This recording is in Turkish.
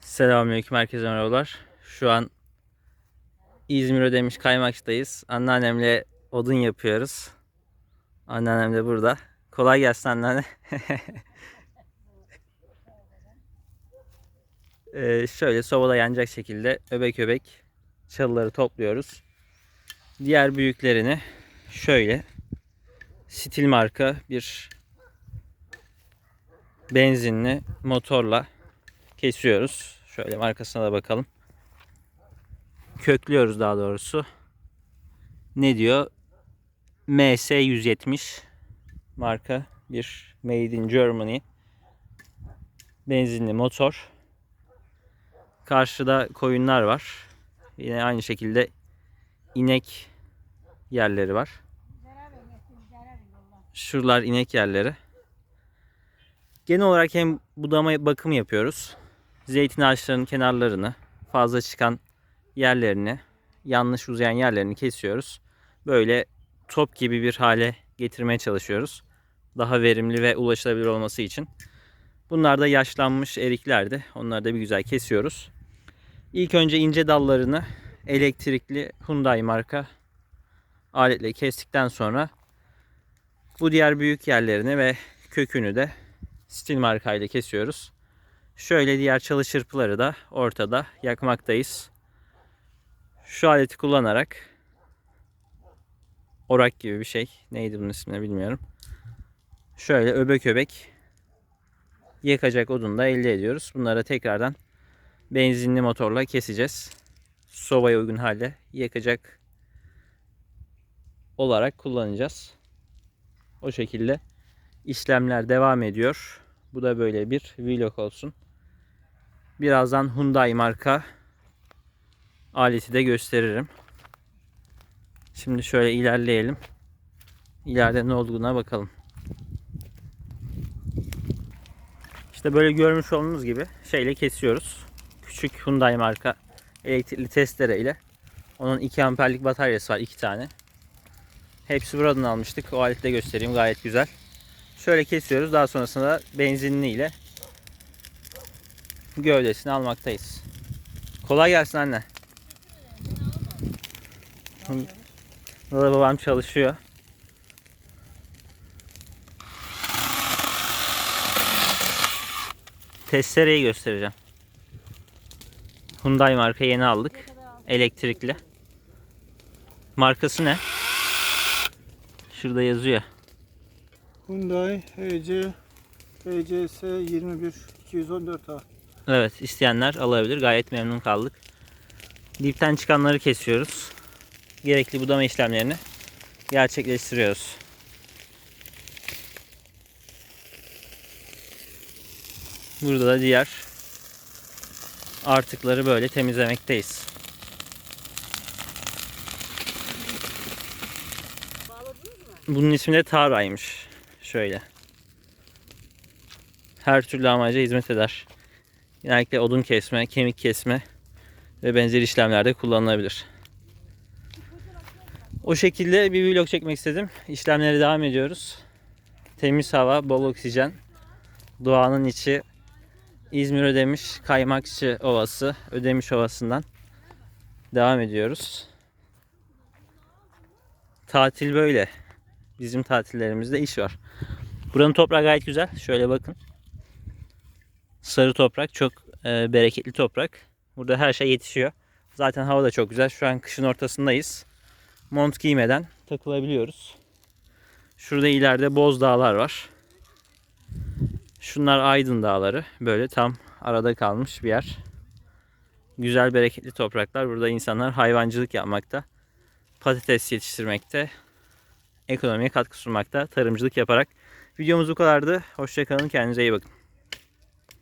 Selamünaleyküm herkese merhabalar. Şu an İzmir Ödemiş Kaymakçı'dayız. Anneannemle odun yapıyoruz. Anneannem de burada. Kolay gelsin anneanne. Ee, şöyle sobada yanacak şekilde öbek öbek çalıları topluyoruz. Diğer büyüklerini şöyle stil marka bir benzinli motorla kesiyoruz. Şöyle markasına da bakalım. Köklüyoruz daha doğrusu. Ne diyor? MS 170 marka bir Made in Germany benzinli motor. Karşıda koyunlar var. Yine aynı şekilde inek yerleri var. Şuralar inek yerleri. Genel olarak hem budama bakım yapıyoruz. Zeytin ağaçlarının kenarlarını, fazla çıkan yerlerini, yanlış uzayan yerlerini kesiyoruz. Böyle top gibi bir hale getirmeye çalışıyoruz. Daha verimli ve ulaşılabilir olması için. Bunlar da yaşlanmış eriklerdi. Onları da bir güzel kesiyoruz. İlk önce ince dallarını elektrikli Hyundai marka aletle kestikten sonra bu diğer büyük yerlerini ve kökünü de stil markayla kesiyoruz. Şöyle diğer çalı çırpıları da ortada yakmaktayız. Şu aleti kullanarak orak gibi bir şey. Neydi bunun ismini bilmiyorum. Şöyle öbek öbek yakacak odun da elde ediyoruz. Bunları tekrardan benzinli motorla keseceğiz. Sobaya uygun halde yakacak olarak kullanacağız. O şekilde işlemler devam ediyor. Bu da böyle bir vlog olsun. Birazdan Hyundai marka aleti de gösteririm. Şimdi şöyle ilerleyelim. İleride ne olduğuna bakalım. İşte böyle görmüş olduğunuz gibi şeyle kesiyoruz. Küçük Hyundai marka elektrikli testere ile. Onun 2 amperlik bataryası var 2 tane. Hepsi buradan almıştık. O aleti de göstereyim gayet güzel. Şöyle kesiyoruz. Daha sonrasında benzinli ile gövdesini almaktayız. Kolay gelsin anne. Burada babam çalışıyor. Testereyi göstereceğim. Hyundai marka yeni aldık. Elektrikli. Markası ne? Şurada yazıyor. Hyundai HC HCS 21 214A. Evet isteyenler alabilir. Gayet memnun kaldık. Dipten çıkanları kesiyoruz. Gerekli budama işlemlerini gerçekleştiriyoruz. Burada da diğer artıkları böyle temizlemekteyiz. Bunun ismi de taraymış. Şöyle. Her türlü amaca hizmet eder. Genellikle odun kesme, kemik kesme ve benzeri işlemlerde kullanılabilir. O şekilde bir vlog çekmek istedim. İşlemlere devam ediyoruz. Temiz hava, bol oksijen. Doğanın içi İzmir Ödemiş Kaymakçı Ovası, Ödemiş Ovası'ndan devam ediyoruz. Tatil böyle. Bizim tatillerimizde iş var. Buranın toprağı gayet güzel. Şöyle bakın. Sarı toprak, çok e, bereketli toprak. Burada her şey yetişiyor. Zaten hava da çok güzel. Şu an kışın ortasındayız. Mont giymeden takılabiliyoruz. Şurada ileride Boz Dağlar var. Şunlar Aydın Dağları. Böyle tam arada kalmış bir yer. Güzel bereketli topraklar. Burada insanlar hayvancılık yapmakta. Patates yetiştirmekte. Ekonomiye katkı sunmakta. Tarımcılık yaparak. Videomuz bu kadardı. Hoşçakalın. Kendinize iyi bakın.